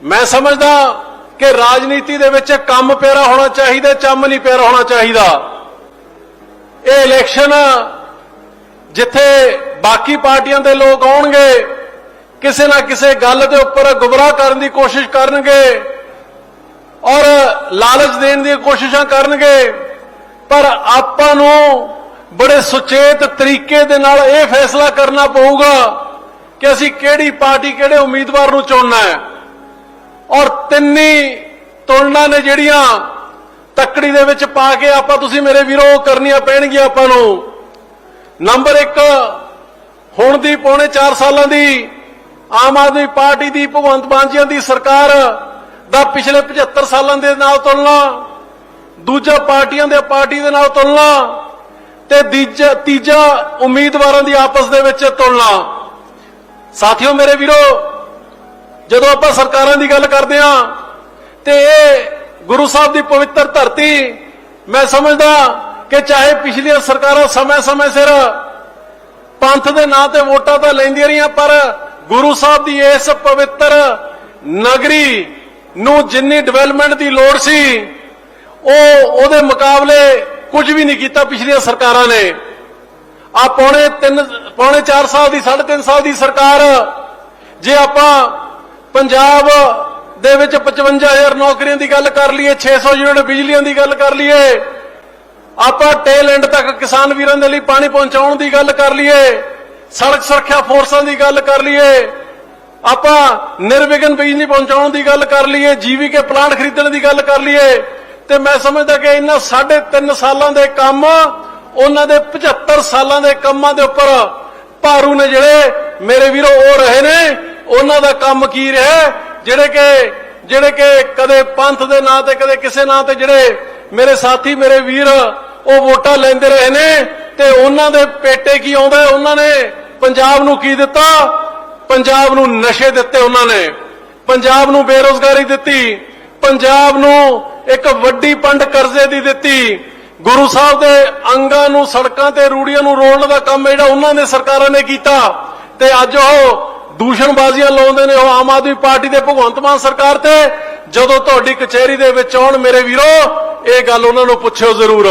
ਮੈਂ ਸਮਝਦਾ ਕਿ ਰਾਜਨੀਤੀ ਦੇ ਵਿੱਚ ਕੰਮ ਪਿਆਰਾ ਹੋਣਾ ਚਾਹੀਦਾ, ਚੰਮ ਨਹੀਂ ਪਿਆਰਾ ਹੋਣਾ ਚਾਹੀਦਾ। ਇਹ ਇਲੈਕਸ਼ਨ ਜਿੱਥੇ ਬਾਕੀ ਪਾਰਟੀਆਂ ਦੇ ਲੋਕ ਆਉਣਗੇ, ਕਿਸੇ ਨਾ ਕਿਸੇ ਗੱਲ ਦੇ ਉੱਪਰ ਗੁੰਮਰਾਹ ਕਰਨ ਦੀ ਕੋਸ਼ਿਸ਼ ਕਰਨਗੇ ਔਰ ਲਾਲਚ ਦੇਣ ਦੀ ਕੋਸ਼ਿਸ਼ਾਂ ਕਰਨਗੇ, ਪਰ ਆਪਾਂ ਨੂੰ ਬੜੇ ਸੁਚੇਤ ਤਰੀਕੇ ਦੇ ਨਾਲ ਇਹ ਫੈਸਲਾ ਕਰਨਾ ਪਊਗਾ ਕਿ ਅਸੀਂ ਕਿਹੜੀ ਪਾਰਟੀ ਕਿਹੜੇ ਉਮੀਦਵਾਰ ਨੂੰ ਚੁਣਨਾ ਹੈ। ਔਰ ਤਿੰਨੀ ਤੁਲਨਾ ਨੇ ਜਿਹੜੀਆਂ ਤੱਕੜੀ ਦੇ ਵਿੱਚ ਪਾ ਕੇ ਆਪਾਂ ਤੁਸੀਂ ਮੇਰੇ ਵੀਰੋ ਕਰਨੀਆਂ ਪੈਣਗੀਆਂ ਆਪਾਂ ਨੂੰ। ਨੰਬਰ 1 ਹੁਣ ਦੀ ਪੌਣੇ 4 ਸਾਲਾਂ ਦੀ ਆਮ ਆਦਮੀ ਪਾਰਟੀ ਦੀ, ਭਗਵੰਤ ਮਾਨ ਜੀ ਦੀ ਸਰਕਾਰ ਦਾ ਪਿਛਲੇ 75 ਸਾਲਾਂ ਦੇ ਨਾਲ ਤੁਲਨਾ, ਦੂਜਾ ਪਾਰਟੀਆਂ ਦੇ ਪਾਰਟੀ ਦੇ ਨਾਲ ਤੁਲਨਾ ਤੇ ਤੀਜਾ ਤੀਜਾ ਉਮੀਦਵਾਰਾਂ ਦੀ ਆਪਸ ਦੇ ਵਿੱਚ ਤੁਲਨਾ। ਸਾਥੀਓ ਮੇਰੇ ਵੀਰੋ ਜਦੋਂ ਆਪਾਂ ਸਰਕਾਰਾਂ ਦੀ ਗੱਲ ਕਰਦੇ ਹਾਂ ਤੇ ਇਹ ਗੁਰੂ ਸਾਹਿਬ ਦੀ ਪਵਿੱਤਰ ਧਰਤੀ, ਮੈਂ ਸਮਝਦਾ ਕਿ ਚਾਹੇ ਪਿਛਲੀਆਂ ਸਰਕਾਰਾਂ ਸਮੇਂ-ਸਮੇਂ ਸਿਰ ਪੰਥ ਦੇ ਨਾਂ ਤੇ ਵੋਟਾਂ ਤਾਂ ਲੈਂਦੀਆਂ ਰਹੀਆਂ, ਪਰ ਗੁਰੂ ਸਾਹਿਬ ਦੀ ਇਸ ਪਵਿੱਤਰ ਨਗਰੀ ਨੂੰ ਜਿੰਨੀ ਡਿਵੈਲਪਮੈਂਟ ਦੀ ਲੋੜ ਸੀ, ਉਹ ਉਹਦੇ ਮੁਕਾਬਲੇ ਕੁਝ ਵੀ ਨਹੀਂ ਕੀਤਾ ਪਿਛਲੀਆਂ ਸਰਕਾਰਾਂ ਨੇ। ਆ ਪੌਣੇ 3 ਪੌਣੇ 4 ਸਾਲ ਦੀ 3.5 ਸਾਲ ਦੀ ਸਰਕਾਰ, ਜੇ ਆਪਾਂ ਪੰਜਾਬ ਦੇ ਵਿੱਚ 55000 ਨੌਕਰੀਆਂ ਦੀ ਗੱਲ ਕਰ ਲਈਏ 600 ਯੂਨਿਟ ਬਿਜਲੀਆਂ ਦੀ ਗੱਲ ਕਰ ਲਈਏ। ਆਪਾਂ ਟੇਲ ਐਂਡ ਤੱਕ ਕਿਸਾਨ ਵੀਰਾਂ ਦੇ ਲਈ ਪਾਣੀ ਪਹੁੰਚਾਉਣ ਦੀ ਗੱਲ ਕਰ ਲਈਏ, ਸੜਕ ਸੁਰੱਖਿਆ ਫੋਰਸਾਂ ਦੀ ਗੱਲ ਕਰ ਲਈਏ, ਆਪਾਂ ਨਿਰਵਿਘਨ ਬਿਜਲੀ ਪਹੁੰਚਾਉਣ ਦੀ ਗੱਲ ਕਰ ਲਈਏ ਜੀਵੀਕੇ ਪਲਾਂਟ ਖਰੀਦਣ ਦੀ ਗੱਲ ਕਰ ਲਈਏ। ਤੇ ਮੈਂ ਸਮਝਦਾ ਕਿ ਇਹਨਾਂ 3.5 ਸਾਲਾਂ ਦੇ ਕੰਮ, ਉਹਨਾਂ ਦੇ 75 ਸਾਲਾਂ ਦੇ ਕੰਮਾਂ ਦੇ ਉੱਪਰ ਭਾਰੂ ਨੇ ਜਿਹੜੇ ਮੇਰੇ ਵੀਰੋ ਉਹ ਰਹੇ ਨੇ। ਉਹਨਾਂ ਦਾ ਕੰਮ ਕੀ ਰਿਹਾ ਜਿਹੜੇ ਕਿ ਜਿਹੜੇ ਕਿ ਕਦੇ ਪੰਥ ਦੇ ਨਾਂ ਤੇ, ਕਦੇ ਕਿਸੇ ਨਾਂ ਤੇ ਜਿਹੜੇ ਮੇਰੇ ਸਾਥੀ, ਮੇਰੇ ਵੀਰ, ਉਹ ਵੋਟਾਂ ਲੈਂਦੇ ਰਹੇ ਨੇ ਤੇ ਉਹਨਾਂ ਦੇ ਪੇਟੇ ਕੀ ਆਉਂਦਾ ਉਹਨਾਂ ਨੇ ਪੰਜਾਬ ਨੂੰ ਕੀ ਦਿੱਤਾ? ਪੰਜਾਬ ਨੂੰ ਨਸ਼ੇ ਦਿੱਤੇ ਉਹਨਾਂ ਨੇ। ਪੰਜਾਬ ਨੂੰ ਬੇਰੋਜ਼ਗਾਰੀ ਦਿੱਤੀ। ਪੰਜਾਬ ਨੂੰ ਇੱਕ ਵੱਡੀ ਪੰਡ ਕਰਜ਼ੇ ਦੀ ਦਿੱਤੀ। ਗੁਰੂ ਸਾਹਿਬ ਦੇ ਅੰਗਾਂ ਨੂੰ, ਸੜਕਾਂ ਤੇ ਰੂੜੀਆਂ ਨੂੰ ਰੋਲਣ ਦਾ ਕੰਮ ਜਿਹੜਾ ਉਹਨਾਂ ਨੇ ਸਰਕਾਰਾਂ ਨੇ ਕੀਤਾ। ਤੇ ਅੱਜ ਉਹ ਦੂਸ਼ਣਬਾਜ਼ੀਆਂ ਲਾਉਂਦੇ ਨੇ ਉਹ ਆਮ ਆਦਮੀ ਪਾਰਟੀ ਦੇ ਭਗਵੰਤ ਮਾਨ ਸਰਕਾਰ ਤੇ। ਜਦੋਂ ਤੁਹਾਡੀ ਕਚਹਿਰੀ ਦੇ ਵਿੱਚ ਆਉਣ ਮੇਰੇ ਵੀਰੋ, ਇਹ ਗੱਲ ਉਹਨਾਂ ਨੂੰ ਪੁੱਛਿਓ ਜ਼ਰੂਰ।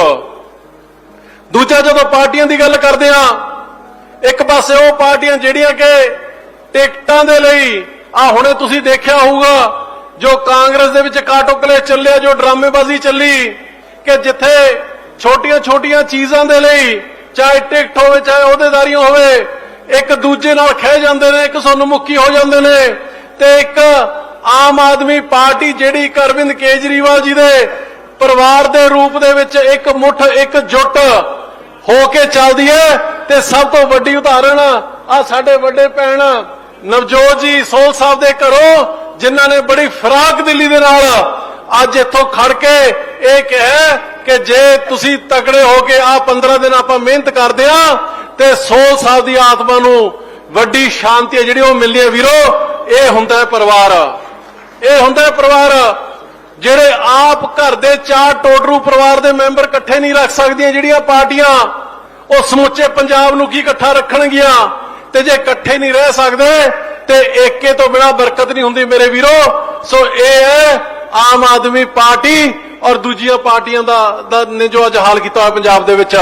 ਦੂਜਾ ਜਦੋਂ ਪਾਰਟੀਆਂ ਦੀ ਗੱਲ ਕਰਦੇ ਆ ਇੱਕ ਪਾਸੇ ਉਹ ਪਾਰਟੀਆਂ ਜਿਹੜੀਆਂ ਕਿ ਟਿਕਟਾਂ ਦੇ ਲਈ, ਆ ਹੁਣੇ ਤੁਸੀਂ ਦੇਖਿਆ ਹੋਊਗਾ, ਜੋ ਕਾਂਗਰਸ ਦੇ ਵਿੱਚ ਕਾਟੋਕਲੇ ਚੱਲਿਆ, ਜੋ ਡਰਾਮੇਬਾਜ਼ੀ ਚੱਲੀ, ਕਿ ਜਿੱਥੇ ਛੋਟੀਆਂ-ਛੋਟੀਆਂ ਚੀਜ਼ਾਂ ਦੇ ਲਈ, ਚਾਹੇ ਟਿਕਟ ਹੋਵੇ, ਚਾਹੇ ਅਹੁਦੇਦਾਰੀਆਂ ਹੋਵੇ ਇੱਕ ਦੂਜੇ ਨਾਲ ਖਹਿ ਜਾਂਦੇ ਨੇ, ਇੱਕ ਸਾਨੂੰ ਮੁੱਕੀ ਹੋ ਜਾਂਦੇ ਨੇ ਤੇ ਇੱਕ ਆਮ ਆਦਮੀ ਪਾਰਟੀ ਜਿਹੜੀ ਕਿ ਅਰਵਿੰਦ ਕੇਜਰੀਵਾਲ ਜੀ ਦੇ ਪਰਿਵਾਰ ਦੇ ਰੂਪ ਦੇ ਵਿੱਚ ਇੱਕ ਮੁੱਠ, ਇੱਕ ਜੁੱਟ ਹੋ ਕੇ ਚੱਲਦੀ ਹੈ ਤੇ ਸਭ ਤੋਂ ਵੱਡੀ ਉਦਾਹਰਣ ਆ ਸਾਡੇ ਵੱਡੇ ਭੈਣ ਨਵਜੋਤ ਜੀ ਸੋਲ ਸਾਹਿਬ ਦੇ ਘਰੋਂ, ਜਿਨ੍ਹਾਂ ਨੇ ਬੜੀ ਫਰਾਕ ਦਿੱਲੀ ਦੇ ਨਾਲ ਅੱਜ ਇੱਥੋਂ ਖੜ ਕੇ ਇਹ ਕਿਹਾ ਕਿ ਜੇ ਤੁਸੀਂ ਤਕੜੇ ਹੋ ਕੇ ਆ 15 ਦਿਨ ਆਪਾਂ ਮਿਹਨਤ ਕਰਦੇ ਆ ਤੇ ਸੋਲ ਸਾਹਿਬ ਦੀ ਆਤਮਾ ਨੂੰ ਵੱਡੀ ਸ਼ਾਂਤੀ ਜਿਹੜੀ ਉਹ ਮਿਲਦੀ ਹੈ। ਵੀਰੋ, ਇਹ ਹੁੰਦਾ ਹੈ ਪਰਿਵਾਰ। ਇਹ ਹੁੰਦਾ ਹੈ ਪਰਿਵਾਰ। ਜਿਹੜੇ ਆਪ ਘਰ ਦੇ ਚਾਰ ਟੋਟਰੂ ਪਰਿਵਾਰ ਦੇ ਮੈਂਬਰ ਇਕੱਠੇ ਨਹੀਂ ਰੱਖ ਸਕਦੀਆਂ, ਜਿਹੜੀਆਂ ਪਾਰਟੀਆਂ, ਉਹ ਸਮੁੱਚੇ ਪੰਜਾਬ ਨੂੰ ਕੀ ਇਕੱਠਾ ਰੱਖਣਗੀਆਂ? ਤੇ ਜੇ ਇਕੱਠੇ ਨਹੀਂ ਰਹਿ ਸਕਦੇ, ਤੇ ਏਕੇ ਤੋਂ ਬਿਨਾ ਬਰਕਤ ਨਹੀਂ ਹੁੰਦੀ ਮੇਰੇ ਵੀਰੋ। ਸੋ ਇਹ ਹੈ ਆਮ ਆਦਮੀ ਪਾਰਟੀ ਔਰ ਦੂਜੀਆਂ ਪਾਰਟੀਆਂ ਦਾ ਦਾ ਨੇ ਜੋ ਅੱਜ ਹਾਲ ਕੀਤਾ ਹੋਇਆ ਪੰਜਾਬ ਦੇ ਵਿੱਚ।